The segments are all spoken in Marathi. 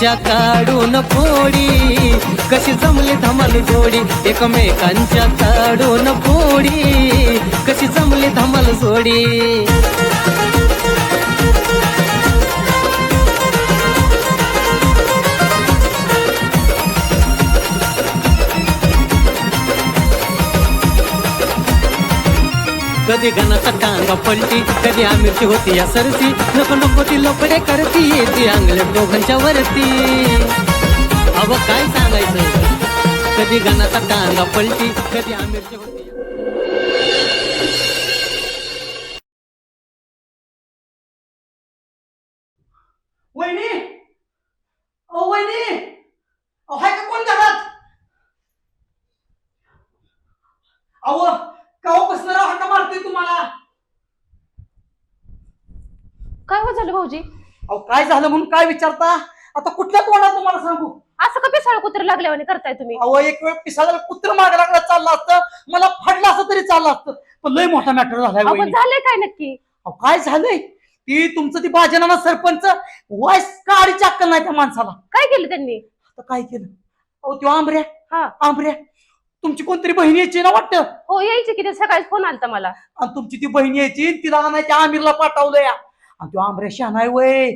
एकमेकांच्या काढून फोडी. कशी जमली धमाल जोडी. एकमेकांच्या काढून फोडी. कशी जमली धमाल जोडी. कधी गणाचा टांगा पलटी कधी आमिरची होती या सरती. नको नको ती लपडे करती ती अंगले दोघांच्या वरती. अव काय सांगायचं? कधी गणाचा टांगा पलटी कधी आमिरची होती. या- वहिनी! ओ वहिनी! अहो हाय का कोण घरात अहो काव बसणार हाका मारतोय तुम्हाला काय हो झालं भाऊजी? अहो काय झालं म्हणून काय विचारता? आता कुठल्या तोंडात तुम्हाला सांगू? असं का पिसाळ कुत्र लागल्यावाने करताय तुम्ही? अहो एक वेळ पिसाला कुत्र मागे लागला चाललं असतं मला फाडलं असं तरी चाललं असतं. पण लय मोठा मॅटर झालाय अहो, पण वहिनी. झालंय काय नक्की? अहो, काय झालंय? ती तुमचं ती बाजनाना सरपंच वायस काडीची अक्कल नाही त्या माणसाला. काय केलं त्यांनी? आता काय केलं? अहो तो आंबऱ्या हा. आंबऱ्या तुमची कोणतरी बहिणी यायची ना वाटतं? हो यायची की ते सकाळी फोन आलता मला. आणि तुमची ती बहीण यायची तिला आणायच्या आमिरला पाठवलं या आणि तो आंबऱ्या शहाणाय वय.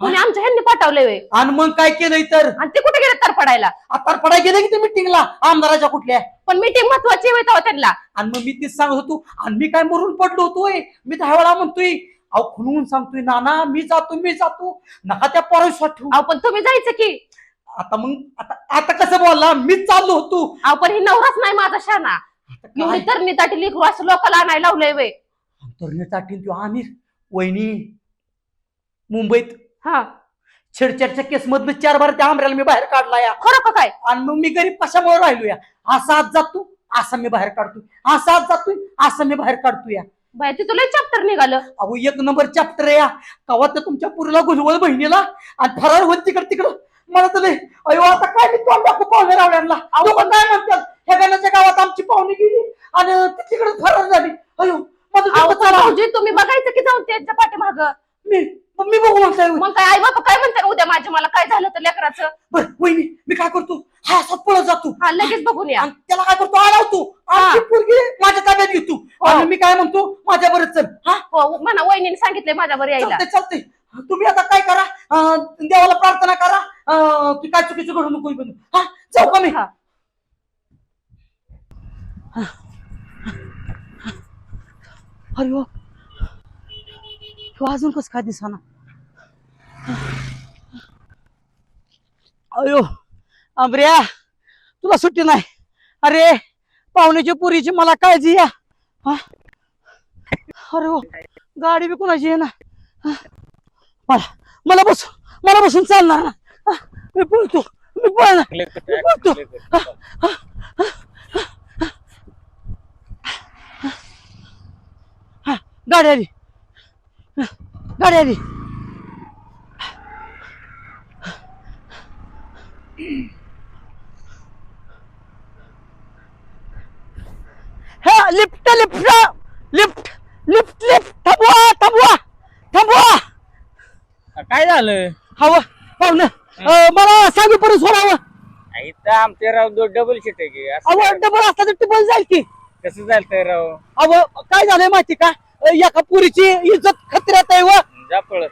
कोणी आमच्या ह्यांनी पाठवलंय व्हय. आणि मग काय केलंय तर? आणि ते कुठे गेले तर पडायला आता पडाय गेलं की ते मिटिंगला आमदाराच्या कुठल्या? पण मीटिंग महत्वाची होय तेव्हा त्यांना. आणि मग मी तीच सांगत होतो आणि मी काय मरून पडलो होतोय मी दहा वेळा म्हणतोय अहो खुनवून सांगतोय नाना मी जातो मी जातो. नका त्या परवा ठेवू. अहो पण तुम्ही जायचं की. आता मग आता आता कसं बोलला? मीच चाललो होतो. अहो पण ही नवराच नाही माझा शाना आता एवढी काय? तर निताटी लिखू असं लोकांना आणायला लावलंय वे तरण्यासाठी तो आमिर वहिनी मुंबईत. हा. छेडछाडच्या केस मधनं चार बार त्या आमऱ्याला मी बाहेर काढला या. खरं का काय? आणि मग मी गरीब कशामुळे राहिलो या? असा आज जातो असा मी बाहेर काढतोय. असा आज जातोय असं मी बाहेर काढतोय या. बाय ते तुला चॅप्टर निघालं. अहो एक नंबर चॅप्टर या. कवा तर तुमच्या पुरीला गुलवल बहिणीला आणि फरार होत तिकड तिकडं. मला तर लय, अयो आता काय मी तोंड दाखवू पाहुणे रावड्यांना लोक काय म्हणतात? ह्या गाण्याच्या गावात आमची पाहुणी गेली आणि तिकडे फरार झाली. अयो माझं अहो डोकं पण चाललं. भाऊजी तुम्ही बघायचं की जाऊन त्यांच्या पाठीमाग? मी मग मी बघू म्हणताय. मग काय आई बाबा काय म्हणतात उद्या माझ्या मला काय झालं तर लेकराचं? बर वहिनी मी काय करतो? हा असा पळत जातो. हा लगेच बघून या. आणि त्याला काय करतो? अडवतो आमची पोरगी माझ्या ताब्यात घेतो. आणि मी काय म्हणतो? माझ्या बरं चल हा? हो म्हणा वहिनीने सांगितलंय माझ्यावर यायला. चालतंय तुम्ही आता काय करा? अं, देवाला प्रार्थना करा. अं, की काय चुकीचं घडू नको इकडून. हा जाऊ का मी? हा. अरे वा. ह्यो अजून कस काय दिसाना? अयो आंबऱ्या तुला सुट्टी नाही? अरे पाहुण्याची पुरीची मला काळजी या. हा? अरे हो गाडी बी कोणाची आहे ना? मला मला बस मला बसून चालणार ना? मी बोलतो मी बोलणार बोलतो. हा, गाडी आली. गाडी आली. हा lift lift lift lift lift. थांबवा थांबवा थांबवा. काय झालं? हवं पाहुणं. मला सांगू परत सोडावं इथं आमचे राव दो डबल सीट आहे की. असं डबल असता तर टिपल जाईल की. कसं झालं राव? अहो काय झालंय माहिती का? एका पुरीची इज्जत खतऱ्यात आहे व जा पळत.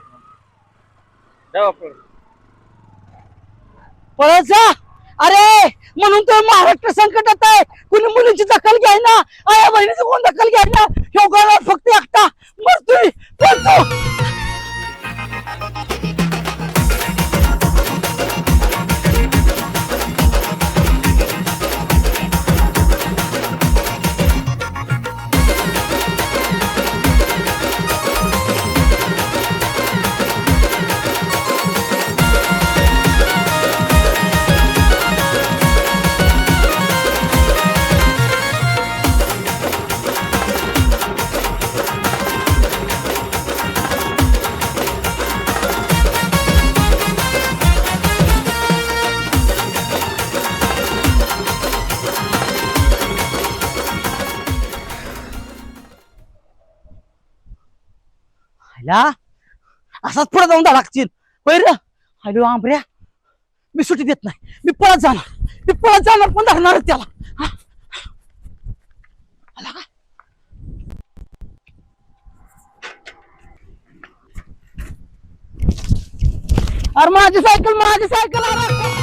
जावा पळत. पळत जा. अरे म्हणून तर महाराष्ट्र संकटात आहे. कुणी मुलींची दखल घ्याय ना आया बहिणीची कोण दखल घ्याय ना? ह्यो गावात फक्त एकटा मरतोय. पळतो ना? असाच पुढे जाऊन लागतील. बैर हॅलो आंबऱ्या मी सुट्टी देत नाही. मी पळत जाणार. मी पळत जाणार पण धरणार त्याला? हा? अरे माझी सायकल माझी सायकल आला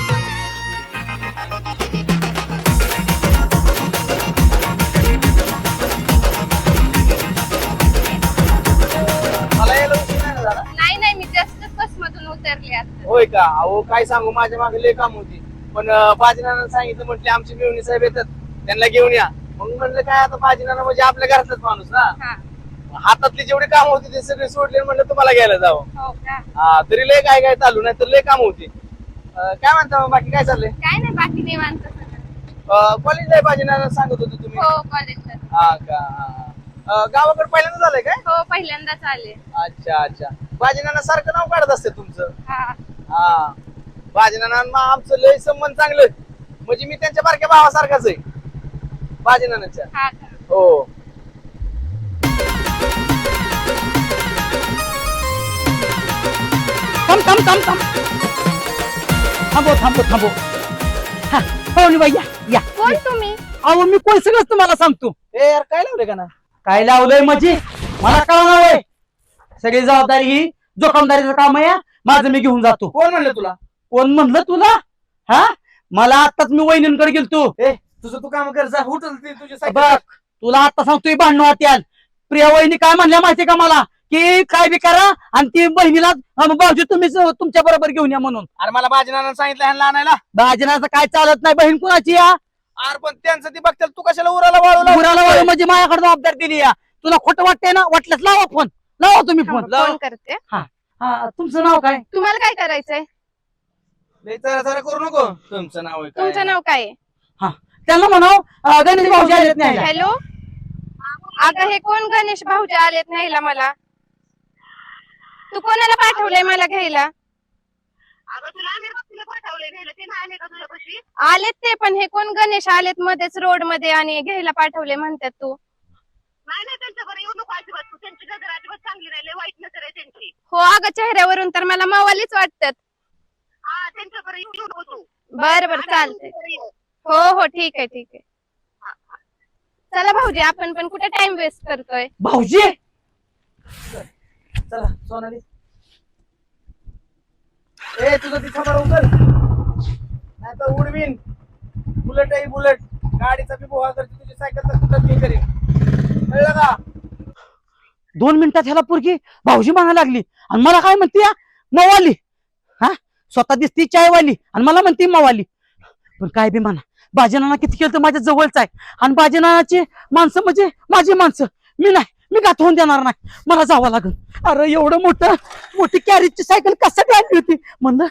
होय का? अहो काय सांगू? माझ्या मागे लय काम होती. पण बाजीनानं सांगितलं म्हटले आमचे मिळवणी साहेब येतात. त्यांना घेऊन या. मग म्हणलं काय आता बाजीनाना म्हणजे आपल्या घरातलाच माणूस ना? हा. हातातली जेवढे काम होते ते सगळे सोडले म्हणलं तुम्हाला घ्यायला जावं. हो का? हा तरी लय काय काय चालू नाही तर लय काम होती. अं, काय म्हणता मग? बाकी काय चाललंय? काय नाही बाकी निवांत सगळं. कॉलेज आहे बाजीनाना सांगत होते तुम्ही? हो कॉलेजला हा का? हा, हा. अं, गावाकडे पहिल्यांदा झालंय काय? हो पहिल्यांदाच आले. अच्छा अच्छा. बाजीनाना सारखं नाव काढत असते तुमचं. हा. हा. बाजीनाना आमचं लय संबंध चांगलं. म्हणजे मी त्यांच्या बारक्या भावासारखाच आहे. बाजीनानाच्या. हा का? हो. थांब थांब थांब थांब. थांबो थांबो थांबो. हा पाहुणे बाई या या. कोण तुम्ही? अहो मी कोण सगळंच तुम्हाला सांगतो. ए यार काय लावले का ना? काय लावलंय म्हणजे? मला कळणार सगळी जबाबदारी ही जोखमदारीचं काम आहे. माझं मी घेऊन जातो. कोण म्हणलं तुला? कोण म्हणलं तुला? हा? मला आताच मी वहिनींकडे गेलतो. ए तुझं तू काम कर जा उठल ती तुझी सायकल. बघ तुला आता सांगतोय भांडण होत्याल प्रिया वहिनी काय म्हणल्या माहितीये का मला? की काय बी करा आणि ती बहिणीला अं, भाऊजी तुम्हीच तुमच्या बरोबर घेऊन या म्हणून. अरे मला बाजीनाना सांगितलं ह्यांना आणायला. भाजनाचं काय चालत नाही बहीण कुणाची या? अरे पण त्यांचं ती बघतील तू कशाला उराला वाळू गुराला वाळू म्हणजे माझ्याकडे जबाबदारी दिली या. तुला खोटं वाटतंय ना? वाटलंच लावा फोन. लावा तुम्ही फोन थांबा, फोन. करते. हा, तुमचं नाव काय? तुम्हाला काय करायचंय? लय जरा जरा करू नको. तुमचं नाव आहे? तुमचं नाव काय? आहे त्यांना म्हणाव गणेश भाऊजी आलेत नाही. हॅलो? अगं हे कोण गणेश भाऊजी आलेत न्यायला मला? तू कोणाला पाठवलंय मला घ्यायला? आलेत ते पण हे कोण गणेश आलेत मध्येच रोडमध्ये आणि घ्यायला पाठवले म्हणतात तू. नाही नाही येऊ नको अजिबात. तू त्यांची नजर अजिबात चांगली नाही. लय वाईट नजर आहे त्यांची. हो अगं चेहऱ्यावरून तर मला मावालीच वाटतात. हा त्यांच्याकडे येऊ नको तू. बर बर चालतंय. हो हो ठीक आहे ठीक आहे. चला भाऊजी आपण पण कुठे टाइम वेस्ट करतोय? भाऊजी! चला सोनाली. ए तुझं तिथं बरं उचल. नाही तर उडवीन. बुलेट आहे बुलेट. गाडीचा बी बोहा करते तुझी सायकल तर कुठं मी करीन कळलं का? दोन मिनिटात ह्याला पोरगी भाऊजी म्हणायला लागली. आणि मला काय म्हणते मवाली हा? स्वतः दिसती चायवाली. आणि मला म्हणते मवाली. पण काय बी म्हणा. बाजीनाना किती केलं तर माझ्या जवळच आहे. आणि बाजीनानाची माणसं म्हणजे माझी माणसं. मी नाही. मी गात होऊन देणार नाही. मला जावं लागल. अरे एवढं मोठं मोठी कॅरेजची सायकल कशासाठी आणली होती? म्हणलं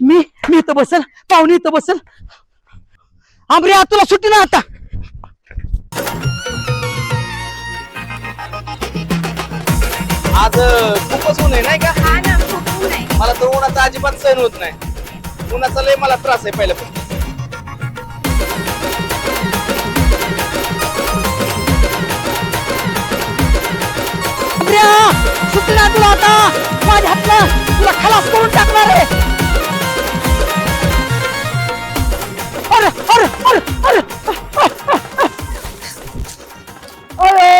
मी मी इथं बसल पाहुणे इथं बसल. आमरे तुला सुट्टी ना आता. आज खूपच ऊन आहे नाही का? हा ना खूप ऊन आहे. मला तर उन्हाचा अजिबात सहन होत नाही. उन्हाचा लय मला त्रास आहे पहिल्यापासून. ना तुला आता. माझ्या हातनं तुला खलास करून टाकणार आहे. अरे अरे अरे अरे अरे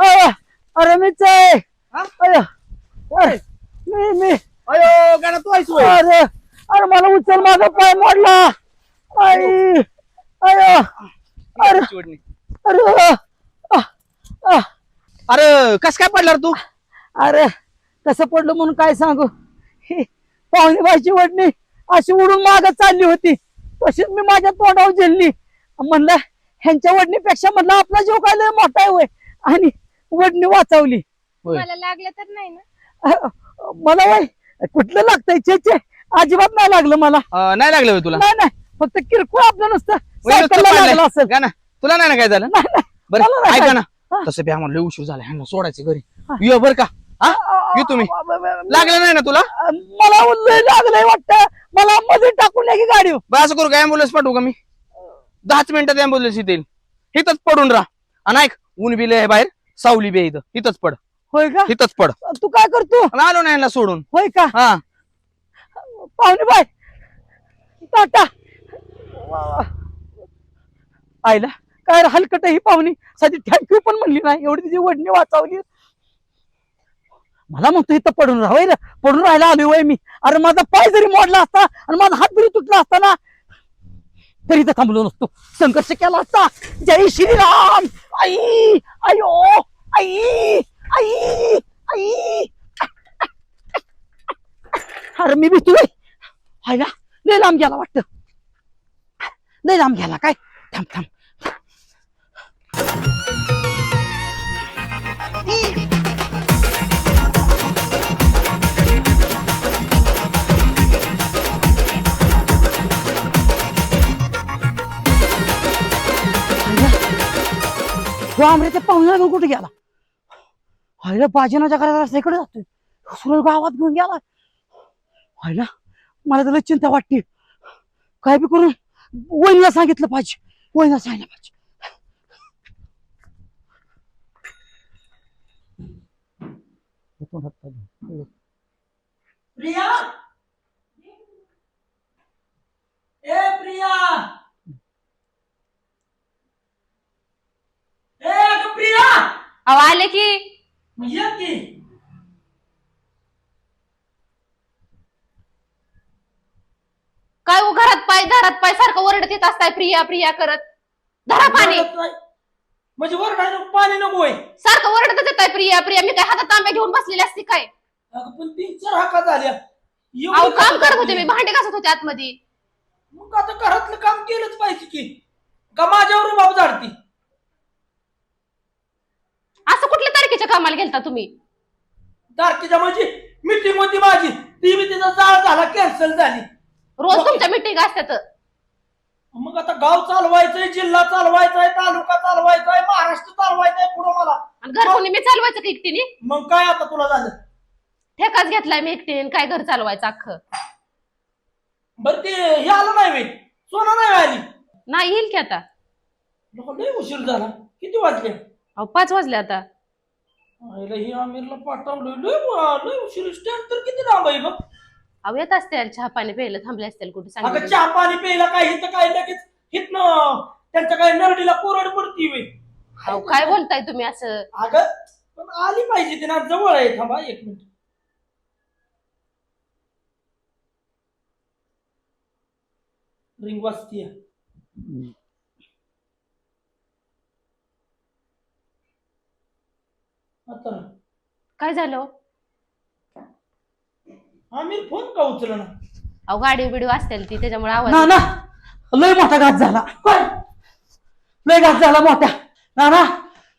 अरे अरे मीच आहे अरे अरे, मी मी अयो गाणं तू ऐकू अरे अरे मला उचल माझा पाय मोडला आई अरे अरे अरे आ, आ, अरे कस काय पडला तू? अरे कसं पडलं म्हणून काय सांगू? ही पाहुणे बाईची वडणी अशी उडून माग चालली होती. तशीच मी माझ्या तोंडावर झेलली. म्हणलं ह्यांच्या वडणीपेक्षा म्हणलं आपला जीव काय लय मोठा आहे होय आणि वडणी वाचवली. मला लागलं तर नाही ना? मला वय कुठलं लागतंय? चे चे अजिबात नाही लागलं मला. नाही लागलं होय तुला? नाही नाही. फक्त किरकोळ आपलं नसतं सायकलला. लागलं असेल गाणं. तुला नाही ना काय झालं? नाही बरं ऐका. ना. तसं बी आम्हाला लय उशीर झाला ह्यांना सोडायचं घरी. ये बर का अ, येतो मी लागलं नाही ना तुला? मला लय लागलंय वाटतं. मला मध्ये टाकून या की गाडी बरं असं करू का? अँब्युलन्स पाठवू का मी? दहाच मिनिटात अँब्युलन्स येतील. इथंच पडून राहा. आणि ऐक ऊन बिले आहे बाहेर सावली बी इथं. इथंच पड. होय का? इथंच पड. तू काय करतो? आलो नाही यांना सोडून. होय का? हा. पाहुणे बाय. टाटा. आईला? काय हलकट ही पाहुणी. साधी थँक्यू पण म्हणली नाही. एवढी तिची वडणी वाचवली. मला म्हणतो इथं पडून राहावं रे. पडून राहायला आलोय वय मी. अरे माझा पाय जरी मोडला असता आणि माझा हात जरी तुटला असता ना तरी इथं थांबलो नसतो. संघर्ष केला असता. जय श्रीराम. आई अयो आई आई आई. अरे मी भीतोय व्हायला लय लांब गेला वाटत. लय लांब गेला काय? थांब थांब. तो ते पाहुण्याला घेऊन कुठे गेला? हायला बाजीनाच्या घराला रस्त्याकडे जातोय. सुरळ गावात घेऊन गेला. हायला मला त्याला चिंता वाटते. काय बी करून वहिनीला सांगितलं पाहिजे. वहिनीला सांगितलं पाहिजे. प्रिया! ए प्रिया! ए अगं प्रिया अहो आले की. ये की. काय हो घरात पाय दारात पाय सारखं ओरडत येत असताय प्रिया प्रिया करत. धरा पाणी. म्हणजे वर काय नको पाणी नको होय. सारखं ओरडतच येत प्रिया प्रिया. मी काय हातात तांब्या घेऊन बसलेली असते काय? अगं पण तीन चार हाका झाल्या एवढी अहो काम करत होते. मी भांडे घासत होते आतमध्ये. मग आता घरातलं काम केलंच पाहिजे की. का माझ्यावर बाब झाडती? असं कुठल्या तारखेच्या कामाला गेलता तुम्ही? तारखेच्या म्हणजे मिटिंग होती माझी. ती मी तिचा जाळ झाला कॅन्सल झाली. रोज. तुमच्या मिटिंग असतात मग आता गाव चालवायचंय जिल्हा चालवायचाय तालुका चालवायचाय महाराष्ट्र चालवायचाय पुढं मला. आणि घर कोणी मी चालवायचं का एकटीने? मग काय आता तुला झालं? ठेकाच घेतलाय मी एकटीने काय घर चालवायचं अख्खं? बरं ते हे आलं नाही वे सोना नाही आली. नाही येईल की आता? लय उशीर झाला. किती वाजले? अहो पाच वाजले आता. आईला ही आमिरला पाठवलं लय वा- लय उशीर. स्टँड तर किती लांब आहे अहो येत असते चहा पाणी प्यायला. थांबले असतील कुठे? अगं सांगितलं चहा पाणी प्यायला काय हिथं काय लगेच हिथनं त्यांच्या काय नरडीला कोरड पडती वे अहो काय बोलताय तुम्ही असं? अगं पण आली पाहिजे ती ना. जवळ आहे. थांबा एक मिनिट. रिंग वाजतीय. आता काय झालं? हो? आमिर फोन का उचल ना अहो गाडी बिडी असतील ती त्याच्यामुळे आवाज ना ना. लय मोठा घात झाला. काय लय घात झाला मोठा. ना ना.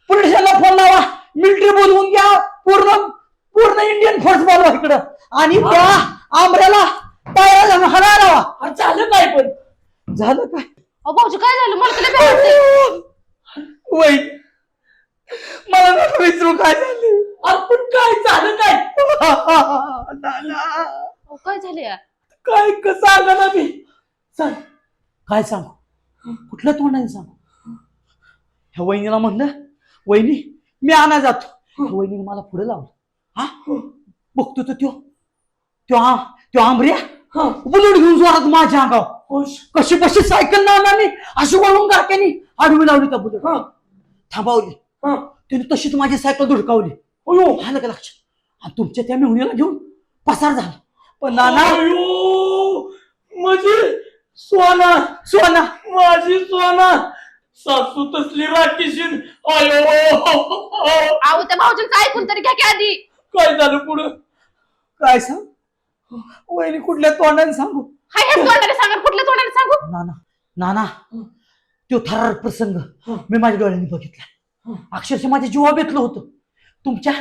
पोलिसांना फोन लावा. मिलिटरी बोलवून घ्या. पूर्ण पूर्ण इंडियन फोर्स बोलवा इकडं. आणि त्या आंबऱ्याला टायरा हरा लावा. झालं काय पण? झालं काय? अहो भाऊजी काय झालं? मला तुला. वय मला नका विचारू काय झालं? आपण काय झालं काय? नाना. अहो, काय झालं या? काय कसं आलं ना मी? सांग काय सांग? कुठल्या तोंडाने सांग? ह्या वहिनीला म्हणलं वहिनी मी आणा जातो. ह्या वहिनीने मला पुढे लावलं. हा? बघतो तो त्यो. त्यो हा त्यो आंबऱ्या बुलट घेऊन जोरात माझ्या अंगावर. कशी कशी सायकल ना मी? अशी वळून गाठ्यानी आडवी लावली त्या बुलट. थांबवली. त्याने तशीच माझी सायकल धुडकावली. आलं का लक्षात? आणि तुमच्या त्या मेहुणीला घेऊन पसार झाला. पण नाना म्हणजे सोना सोना. माझी सोना. सासू तसली राखीशीन. अयो. अहो त्या भाऊजींचं ऐकून तरी घ्या की आधी. काय झालं पुढं? काय सांग? वहिनी कुठल्या तोंडाने सांगू? हाय तोंडाने सांगा कुठल्या तोंडाने सांगू? नाना नाना तो थरार प्रसंग मी माझ्या डोळ्यांनी बघितला. अक्षरशः माझ्या जीवा बेतलं होतं. तुमच्या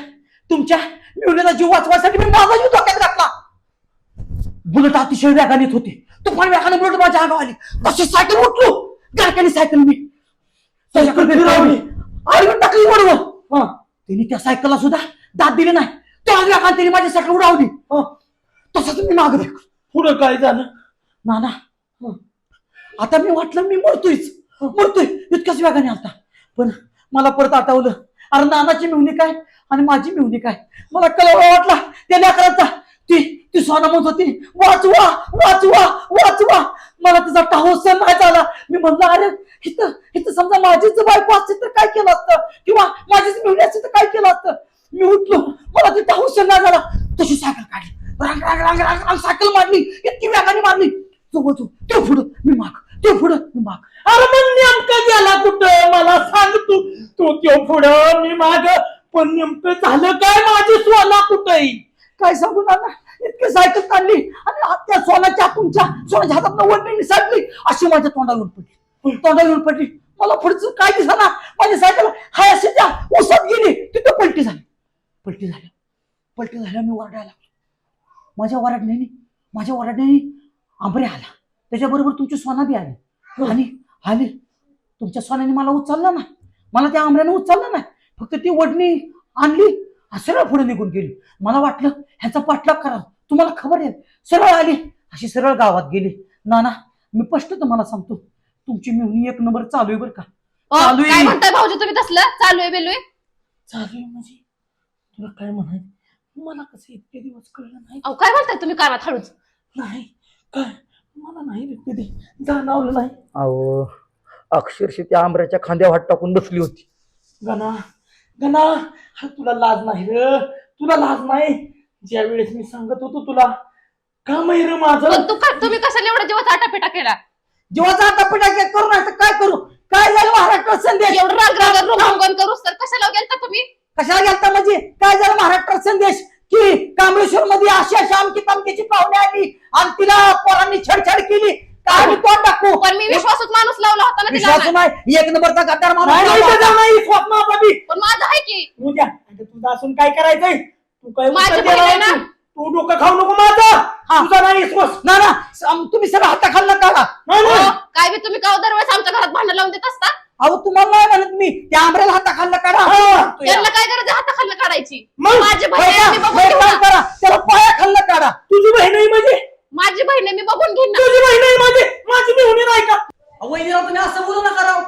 तुमच्या मिळवलेला जीव वाचवायसाठी मी माझा जीव धोक्यात घातला. बुलेट अतिशय येत होते. तुफान वेगाने बुलेट माझ्या अंगावर आली. तशी सायकल उठलो? गाडक्याने सायकल मी. आडवी टाकली बरोबर त्यांनी त्या सायकलला सुद्धा दाद दिली नाही. ते डाव्या कांतीने माझी सायकल उडावली. तसंच मी माग पुढं काय झालं? नाना हं. आता मी वाटलं मी मरतोयच. मरतोय. इतक्याच वेगाने आलता. पण मला परत आठवलं. अरे नानाची मिवणी काय? आणि माझी मिवणी काय? मला कळवा वाटला त्या लेकरांचा. ती ती सोना म्हणत होती वाचवा वाचवा वाचवा. मला तिचा टाहोस नाही झाला. मी म्हणलं अरे इथं इथं समजा माझीच बायको असते तर काय केलं असतं? किंवा माझीच मिवणी असते तर काय केलं असतं? मी उठलो. मला ती टाहोस नाही झाला. तशी सायकल काढली. रांग रांग रांग रांग रांग सायकल मारली. इतकी वेगाने मारली. तो बघू ते पुढं. मी माग. ते पुढं अरे मग नेमकं गेला कुठं? मला सांग तू. तू त्यो पुढं मी माग. पण नेमकं झालं काय माझी सोना कुठं काय सांगू ना इतकी सायकल काढली आणि त्या सोन्याच्या तुमच्या सोन्याच्या हातात वडणी निसटली. अशी माझ्या तोंडावर येऊन पडली. तोंडावर येऊन पडली. मला पुढचं काय दिसना माझी सायकल हाय अशी त्या ओसात गेली. तिथं पलटी झाली. पलटी झाली. पलटी झाल्या मी वरडायला लागलो. माझ्या वरडण्याने माझ्या वरडण्याने आंबरे आला. त्याच्याबरोबर तुमची सोना बी आली. आणि आली. तुमच्या सोन्याने मला उचललं ना मला त्या आंबऱ्याने उचललं ना फक्त ती वडणी आणली हा सरळ पुढे निघून गेली. मला वाटलं ह्याचा पाठलाग करा तुम्हाला खबर आहे. सरळ आली. अशी सरळ गावात गेली. नाना मी स्पष्ट तुम्हाला सांगतो. तुमची मिळून एक नंबर चालू आहे बरं का. चालू काय आहे. म्हणताय भाऊजी तुम्ही तसलं? चालू आहे बेलू चालू आहे म्हणजे? तुला काय म्हणायचं? मला कसं इतके दिवस कळलं नाही. अहो काय म्हणताय तुम्ही कानात हळूच? नाही काय? मला नाही रे कधी. जाणवलं नाही. अहो अक्षरशः त्या आंब्याच्या खांद्यावर हात टाकून बसली होती. गणा गणा हा तुला लाज नाही र. तुला लाज नाही. ज्या वेळेस मी सांगत होतो तुला काम आहे र माझं? पण तू का- तुम्ही कशाला एवढा जीवाचा आटापिटा केला? जेव्हा आता पिढा करू ना तर काय करू? काय झालं महाराष्ट्र संदेश. एवढं राग राग रोगांगण करूस तर कशाला गेलता तुम्ही? कशाला गेलता म्हणजे? काय झालं महाराष्ट्र संदेश. की कांबळेश्वर मध्ये अशी अशी आमकी तमकीची पाहुणे आली. आणि तिला पोरांनी छेडछाड केली. काय आम्ही तोंड टाकू. पण मी विश्वासच माणूस लावला होता ना तिला विश्वास नाही. एक नंबरचा गद्दार नाही, माणूस पण माझं आहे की. उद्या आता तुझं असून काय करायचंय? तू काय माझी आहे ना? तू? डोकं खाऊ नको माझं. हा. तुझा नाही विश्वास. ना ना. तुम्ही सगळं हाताखालनं काढा नाही, हो, नाही. काय बी तुम्ही का दरवेळेस आमच्या घरात भांडण लावून देत असता? अहो तुम्हाला नाही म्हणत मी. त्या आंब्याला हाताखालनं काढा. हा. तो या. त्यांना काय गरज आहे हाताखालनं काढायची? मग? माझी बहीण बरं आहे, मी? बघून. करा. त्याला पाया खाल्लं काढा. तुझी बहीण आहे म्हणजे? माझी बहीण आहे, मी बघून घेईन ना. तुझी बहीण आहे म्हणजे माझी मेहुणी नाही का? वहिनीला तुम्ही असं बोलू नका राव.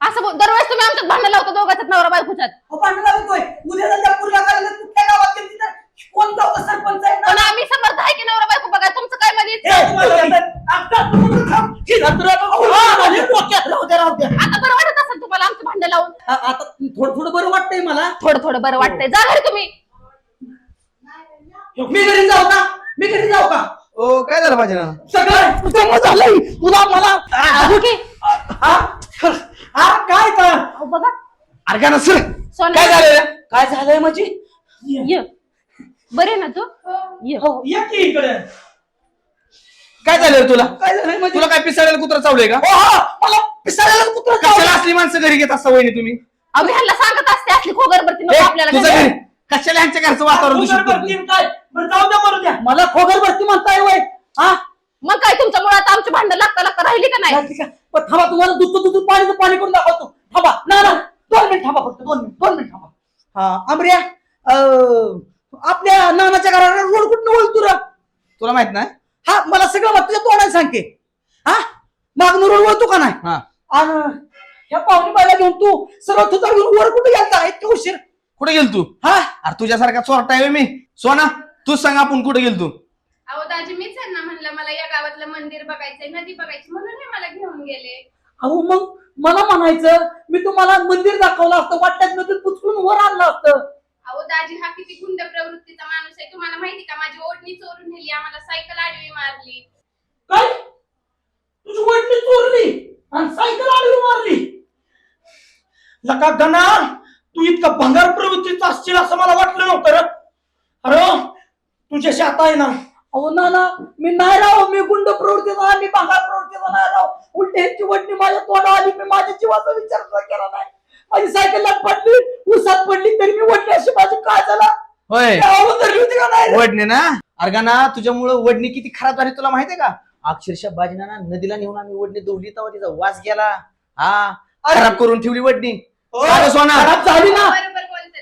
असं बोल- दरवेळेस तुम्ही आमच्यात भांडण लावता दोघांच्यात नवरा बायकोच्यात अहो, भांडणं लागतोय उद्या जर त्या पुरीला काढलं कुठल्या गावात गेली तर कोण गाव सरपंच आहे ना? पण आम्ही समर्थ आहे की नवरा बायको बघा तुमचं काय मध्ये ए, तुम्हाला आता- आता तू थांब. ही रात्र आता- माझ्या डोक्यात. राहू द्या राहू द्या. आता बरं वाटत असेल तुम्हाला आमचं भांडण लावून? आ- आता थोडं थोडं बरं वाटतंय मला. थोडं थोडं बरं वाटतंय. जा घरी तुम्ही. मी घरी जाऊ का? मी घरी जाऊ का? ओ काय झालं माझ्या सगळं सगळं झालंय. तुला मला अहो की, हा? हा, काय तर अहो बघा. अरे का नसलं सोनं काय झालं? काय झालंय म्हणजे ये. बरे ना तू? ये. हो, ये की इकडे. काय झालं रे तुला? काय झालंय म्हणजे तुला काय पिसाळ्याला कुत्रा चावलंय का? हो, हा, मला पिसाळ्याला कुत्रा कशाला चावला. असली माणसं घरी घेत असता वहिनी तुम्ही. आम्ही ह्यांना सांगत असते असली खोगरबरती ए, नको आपल्याला तुझं घरी. घरी. कशाला यांच्या घरचं वातावरण दूषित काय? बरं जाऊ द्या मरू द्या. मला खोगर भरती म्हणताय वय हा? मग काय तुमच्या मुळात आमची भांडण लागता लागता राहिली का नाही? या ठीक आहे. पण थांबा तुम्हाला दूध दूध पाणी पाणी करून दाखवतो. थांबा. ना ना. दोन मिनिट थांबा फक्त दोन मिनिट दोन मिनिट थांबा. हा आंबऱ्या अं, आपल्या नानाच्या घराला रोड कुठं वळतो रे तुला माहीत नाही? हा मला सगळं मग तुझ्या तोंडाने सांगते. हा? मागणं रोड वळतो का नाही? हा. आणि ह्या पाहुणी बायला घेऊन तू सर्व तुझा वर कुठे गेलता? इतके उशीर. कुठे गेल तू हा? अरे तुझ्यासारखा चोरटा आहे मी. सोना तूच सांग आपण कुठे गेल तू अहो दाजी मीच यांना म्हणलं मला या गावातलं मंदिर बघायचंय नदी बघायची म्हणून हे मला घेऊन गेले. अहो मग मला म्हणायचं मी तुम्हाला मंदिर दाखवलं असतं वाटल्यात मधून पुचकून वर आणलं असतं. अहो दाजी हा किती गुंड प्रवृत्तीचा माणूस आहे. तुम्हाला माहिती का माझी ओढणी चोरून नेली आम्हाला सायकल आडवी मारली. काय? तुझी वडली चोरली आणि सायकल आडवी मारली? लका गणा तू इतका भंगार प्रवृत्तीचा असशील असं मला वाटलं नव्हतं रे. अरे तुझ्याशी आता आहे ना. अहो ना ना मी नाही राव मी गुंड प्रवृत्तीचा नाही मी भांगार प्रवृत्तीचा नाही राव उलट ह्याची वडणी माझ्या तोंडा आली मी माझ्या जीवाचा विचार सुद्धा केला नाही. माझी सायकल पडली उसात पडली तरी मी वडली अशी माझी काय झाला? होय. धरली होती का नाही? रे? वडणे ना? का ना तुझ्यामुळे वडणी किती खराब झाली तुला माहितीये का? अक्षरशः बाजीना ना नदीला नेऊन आम्ही वडणी दौडली तेव्हा तिचा वास गेला. हा खराब करून ठेवली वडणी. हो, अरे सोना. खराब झाली ना.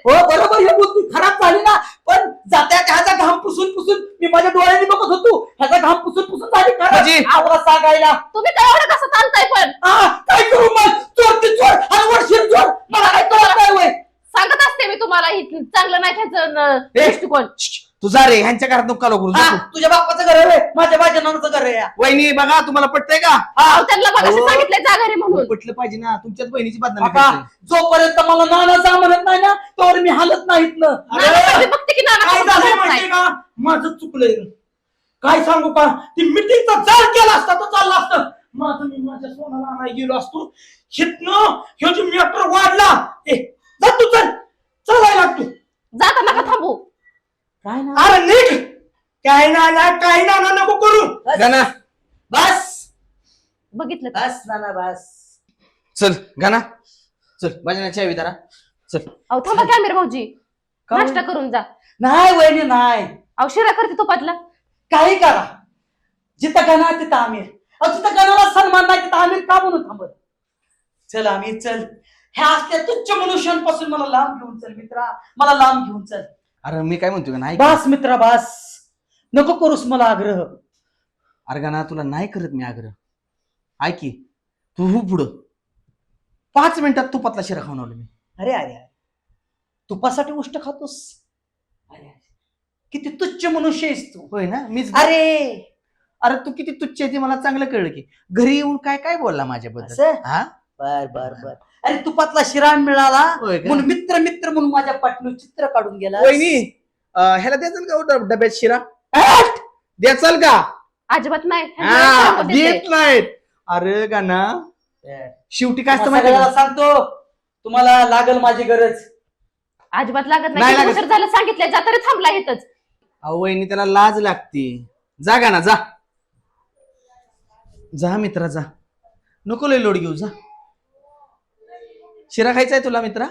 हो बरोबर हे गोष्टी खराब झाली ना. पण जात्या ह्याचा घाम पुसून पुसून मी माझ्या डोळ्यांनी बघत होतो. ह्याचा घाम पुसून पुसून झाली आजी. खराब सांगायला. तुम्ही काय कसं चालताय पण? हा काय करू मग? चोर ते चोर. आणि वर्षीन चोर. मला काय कळत नाही सांगत असते मी तुम्हाला चांगलं नाही खायचं दृष्टिकोन तू जा रे ह्यांच्या घरात नको करू हा, तुझ्या बाप्पाचं घर आहे वय. माझ्या माझ्या नानाचं घर आहे. या. वहिनी बघा तुम्हाला पटतंय का? अहो, त्यांना बघा अहो. सांगितलंय जा घरी म्हणून. पटलं पाहिजे ना तुमच्याच बहिणीची बदनामी बाबा करतोय. जोपर्यंत मला नाना जा म्हणत नाही ना तोवर मी हालत नाहीत ना. नाना मी बघते की नाना काय कसं झालंय बोलत माहितीये नाही. का? माझं चुकलंय काय सांगू का? ती मिटिंगचा जाळ केला असता तर चाललं असतं. माझं मी माझ्या सोनाला आणायला गेलो असतो. हितनं ह्यो जो मॅटर वाढला ए जा तू चल. चालायला लागतो जाता नका थांबू? काय ना अरे निघ! काय ना ना काय ना ना नको करू. गाना बस. बघितलं का? बस नाना बस. चल गाना चल माझ्या चावी विधारा चल. अहो थांबा कॅमेरा भाऊजी. का नाश्ता करून जा. नाही वहिनी नाही. अहो शिरा करते तुपातला काही करा. जिथं गणा तिथं आमिर अहो जिथं गणाला सन्मान नाही तिथं आमिर का म्हणून थांबत? चल आमिर चल. ह्या असल्या तुच्छ मनुष्यांपासून मला लांब घेऊन चल मित्रा. मला लांब घेऊन चल. अरे मी काय म्हणतोय का? नाही बास मित्रा बास. नको करूस मला आग्रह. अरे गाना तुला नाही करत मी आग्रह. ऐक की तू हो पुढं. पाच मिनिटात तुपातला शिरा खाऊन आलो मी. अरे अरे अरे. तुपासाठी उष्ट खातोस? अरे अरे. किती तुच्छ मनुष्य आहेस तू. होय ना? मीच अरे. अरे तू किती तुच्छ आहे ते मला चांगलं कळलं की. घरी येऊन काय काय बोलला माझ्याबद्दल? असं? हा? बर बर बर. अरे तुपातला शिरा मिळाला. होय का? म्हणून मित्र मित्र म्हणून माझ्या पाटणू चित्र काढून गेला. वहिनी अं, ह्याला द्याचाल का हो डब- डब्यात शिरा? द्याचाल का? अजिबात नाही. हा, देते. देत नाहीत. अरे गाना शेवटी काय असतं माहिती सगळ्याला सांगतो तुम्हाला लागल माझी गरज. अजिबात लागत नाही. नाही लागत. किती उशीर झालं सांगितलंय. जा तरी थांबला इथंच. अहो वहिनी त्याला लाज लागते. जा गाना जा. जा मित्रा जा. नको लय लोड घेऊ जा. शिरा खायचा आहे तुला मित्रा?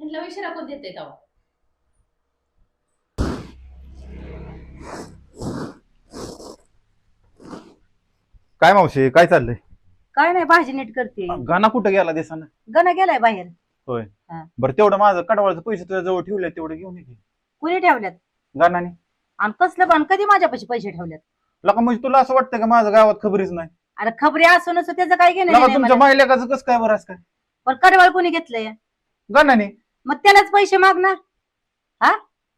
ह्यांना शिरा कोण देते तेव्हा? काय मावशी काय चाललंय? काय नाही भाजी नीट करते. गाणा कुठं गेला देसाना? गण गेलाय बाहेर. होय. हा. बरं तेवढं माझं कडवाळचं पैसे तुझ्या जवळ ठेवले तेवढे घेऊन ये. की. कुणी ठेवल्यात? गाणाने आणि कसलं पण कधी माझ्यापाशी पैसे ठेवल्यात? लका म्हणजे तुला असं वाटतं का माझं गावात खबरीच नाही? अरे खबरी असून असं त्याचं काय घेणं तुमच्या मला. मायलेकाचं कसं काय बरं असं काय? पण कडवाळ कोणी घेतलंय? गाणाने. मग त्यालाच पैसे माग ना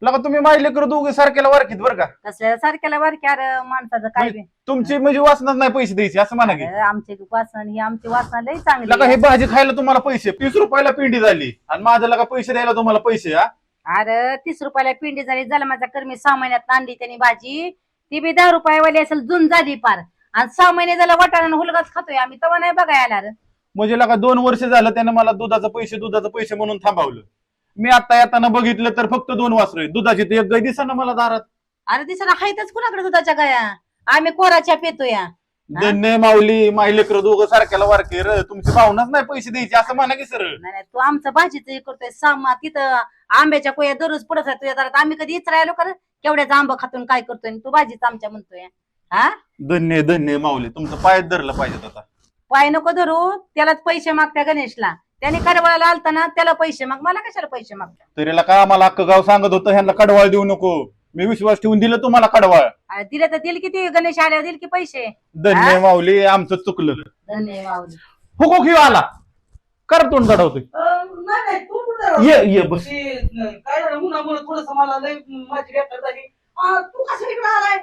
लका तुम्ही मायले कर दोघे सारख्याला वारकीत बरं का? कसल्या सारख्याला वारक्या अरे माणसाचं काय बी. तुमची म्हणजे वासनात नाही पैसे द्यायचे असं म्हणा की. अरे, आमची वासन ही आमची वासना लई चांगली लका हे. भाजी खायला तुम्हाला पैसे तीस रुपयाला पिंडी झाली. आणि माझं लका पैसे द्यायला तुम्हाला पैसे हा? अरे तीस रुपयाला पिंडी झाली जलमाचा कर्मी सहा महिन्यात आणली त्यांनी भाजी. ती बी दहा रुपयावाली असेल जुन झाली पार. आणि सहा महिने झाला वाटाणा हुलगाच खातोय आम्ही तेव्हा नाही बघायला रे म्हणजे लका दोन वर्ष झालं त्याने मला दुधाचं पैसे दुधाचं पैसे म्हणून थांबवलं. मी आता येताना बघितलं तर फक्त दोन वासरे दुधाची तर एक गाय दिसा मला दारात. अरे दिसाना हायतच कुणाकडे दुधाच्या गाया? आम्ही कोराच्या पेतोय. धन्य माऊली माहिलेकर दोघं सारख्याला वारके र तुमची भावनाच नाही पैसे द्यायचे असं म्हणा की सरळ. नाही नाही, तू आमचं भाजीचं हे करतोय सामा तिथं आंब्याच्या कोया दररोज पडत आहे तुझ्या दारात आम्ही कधी इचरायलो कर केवढ्याच आंबा खातून काय करतोय आणि तू भाजीच आमच्या म्हणतोय. हा? धन्य धन्य माऊली तुमचं पायच धरलं पाहिजे आता. पाय नको धरू त्यालाच पैसे माग त्या गणेशला. त्याने कडवाळाला आलता ना त्याला पैसे माग मला कशाला पैसे मागता? तरीला का आम्हाला अख्खं गाव सांगत होतं ह्यांना कडवाळ देऊ नको? मी विश्वास ठेवून दिलं तुम्हाला कडवाळ. अरे दिले तर दिल किती गणेश आल्यावर दिल की पैसे? धन्य हा? माऊली आमचं चुकलं. धन्यवाद हुको घेऊ आला कर तोंड चढवतोय अं, नाही नाही तू कुठं राहतो? ये ये बस. ते, न, काय झालं उन्हामुळे थोडस मला लय माझी बेकार झाली. अं, तू कसं इकडे आलाय?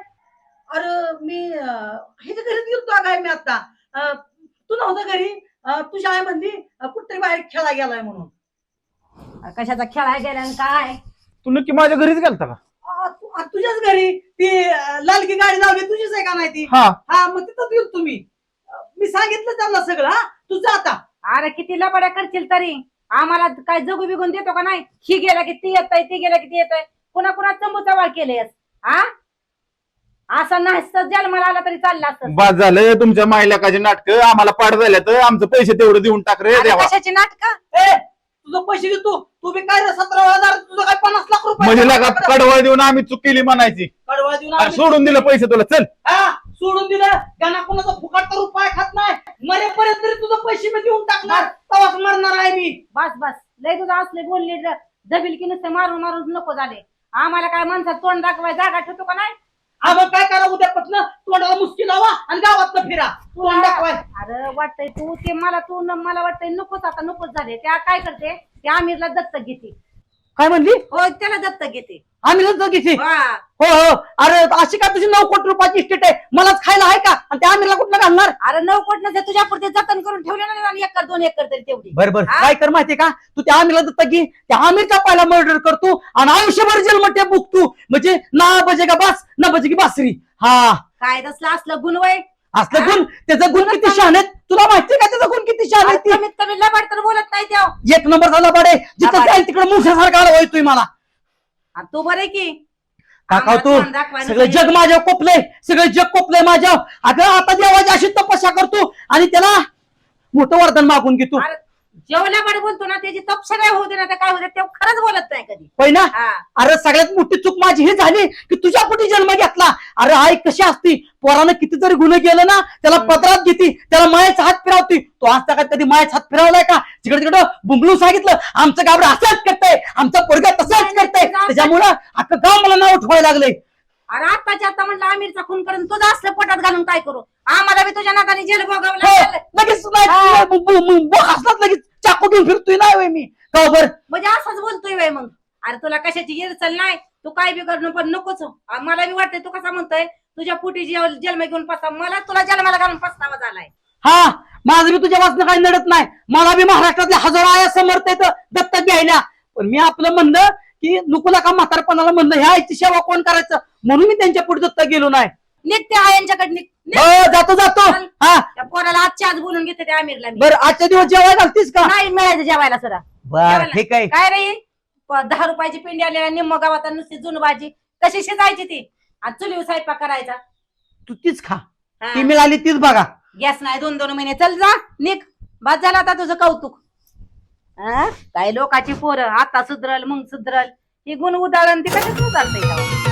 अरे मी ह्याच्या घरी गेलतो काय मी आता. तू नव्हता घरी? तुझ्या आई म्हणली कुठतरी बाहेर खेळा गेलाय म्हणून. कशाचा खेळाय गेला आणि काय? तू नक्की माझ्या घरीच गेलता का? अं, तू- अं, तुझ्याच घरी? ती अं, लालकी गाडी लावली तुझीच आहे का नाही ती? हा. हा मग तिथं गेलो तुम्ही मी सांगितलं त्यांना सगळं हा? तू जा आता. अरे किती लपड्या करशील तरी? आम्हाला काय जगू बिगून देतो का नाही? ही गेला की ती येत ती गेला की ती येत पुन्हा पुन्हा चंबूचा वाळ केलेस हा? असं नसतं जन्माला आला तरी चालला असतं. बाद झालं तुमच्या मायलेकाचे नाटक आम्हाला पाठ झाल्या तर आमचं पैसे तेवढं देऊन टाक रे देवा. कशाची नाटक? ए तुझं पैसे देतो तू. बी काय रे सतरा हजार तुझं काय पन्नास लाख रुपये म्हणजे लगा कडवळ देऊन आम्ही चूक केली म्हणायची. कडवा देऊन अरे आम्ही- सोडून दिलं पैसे तुला चल. हा, सोडून दिलं. त्यांना कोणाचा फुकट तर रुपये खात नाही. मरेपर्यंत तरी तुझं पैसे मी देऊन टाकणार. तवाच मरणार आहे मी. बस बस. लय तुझं असले बोलले दबिल की नुसते मारून मारून नको झाले. आम्हाला काय माणसात तोंड दाखवाय जागा ठेवतो का नाही? हा मग काय करा उद्यापासून तोंडाला मुस्की लावा आणि गावातनं फिरा. तोंड दाखवाय. अरे वाटतंय तू ते मला तू न- मला वाटतंय नकोच आता नकोच झाले. त्या काय करते? त्या आमिरला दत्तक घेते. काय म्हणली? हो त्याला दत्तक घेते. आम्ही किती वा. हो. हो अरे अशी का तुझी नऊ कोटी रुपयाची इस्टेट आहे? मलाच खायला आहे का? आणि त्या आम्हीला कुठलं घालणार? अरे नऊ कोट नसे तुझ्या पुरते जतन करून ठेवले ना आणि एकर दोन एकर तरी तेवढी. बर बर. हा? काय कर माहितीये का? तू त्या आमिरला दत्तक घे. त्या आमिरचा पहिला मर्डर करतो आणि आयुष्यभर जेलमध्ये बुकतो म्हणजे ना बजे का बास ना बजे की बासरी. हा. काय तसलं असलं गुणवय? असलं गुण त्याचा गुण किती शहाण आहेत? तुला माहितीये का त्याचा गुण किती शहाण आहे ती? कमीत कमी लबाड तर बोलत नाही त्या एक नंबर झाला पाडे जिथं लबाड. जाईल तिकडे मुसासारखा आला तू मला. तू बरे की? काका तू दाखवायला सगळं नाही. जग माझ्या कोपलंय सगळं जग कोपलंय माझ्या अगं आता देवाची अशी तपस्या करतो आणि त्याला मोठं वरदान मागून घेतो. अरे जेव्हा लबाड बोलतो ना त्याची तपशा काय होऊ दे ना तर काय दे तेव्हा खरंच बोलत नाही कधी. होय ना? हा. अरे सगळ्यात मोठी चूक माझी ही झाली की तुझ्या पोटी जन्म घेतला. अरे आई कशी असती? पोरानं किती जरी गुन्हे गेलं ना त्याला पदरात घेती त्याला मायाचा हात फिरवती. तो आज तक कधी मायाचा हात फिरवलाय का? तिकडे तिकडे बुंबलून सांगितलं आमचं गावडं असंच करतंय आमचं पोरग तसंच करतंय. त्याच्यामुळं अख्खं गाव मला नाव ठेवायला लागलंय. अरे आत्ताच्या आता म्हणलं आमिरचा खून करून तुझं असलं पोटात घालून काय करू? आम्हाला बी तुझ्या नादाने जेल भोगावं हो, लगेच नाही, लगेच चाकू घेऊन फिरतोय नाही होय मी. का बर म्हणजे असंच बोलतोय बाई मग. अरे तुला कशाची येरचल नाही तू काय बी करणं पण नकोच. हो. आ, मला बी वाटतंय तू कसा म्हणतोय तुझ्या पोटी जेव- जन्म घेऊन पस्तावा मला तुला जन्माला घालून पस्तावा झालाय. हा माझं बी तुझ्या वाचनं काही नडत नाही. मला बी महाराष्ट्रातल्या हजारो आया समर्थ आहेत दत्तक घ्यायला. पण मी आपलं म्हणलं की नुकुला का म्हातारपणाला म्हणलं ह्या आईची सेवा कोण करायचं? म्हणून मी त्यांच्या पुढे दत्तक गेलो नाही. निघते हा यांच्याकडे निघ. निघ. हो जातो जातो. हा. त्या पोराला आजच्या आज बोलून घेते त्या आमिरला मी. बर आजच्या दिवस जेवाय घालतीस का? नाही मिळायचं जेवायला सुद्धा. बर ठीक आहे. काय रे? प- दहा रुपयाची पिंडी आली निम्म गावात आणि नुसती जुन भाजी. कशी शिजायची ती? आणि चुलीवर स्वयंपाक करायचा. तू तीच खा. हा. ती मिळाली तीच बघा. गॅस नाही दोन दोन महिने. चल जा निघ. बाद झाला आता तुझं कौतुक. हा? काय लोकाची पोरं. आता सुधरल मग सुधरल. ही गुण उदाहरण ती कशाच उदाहरते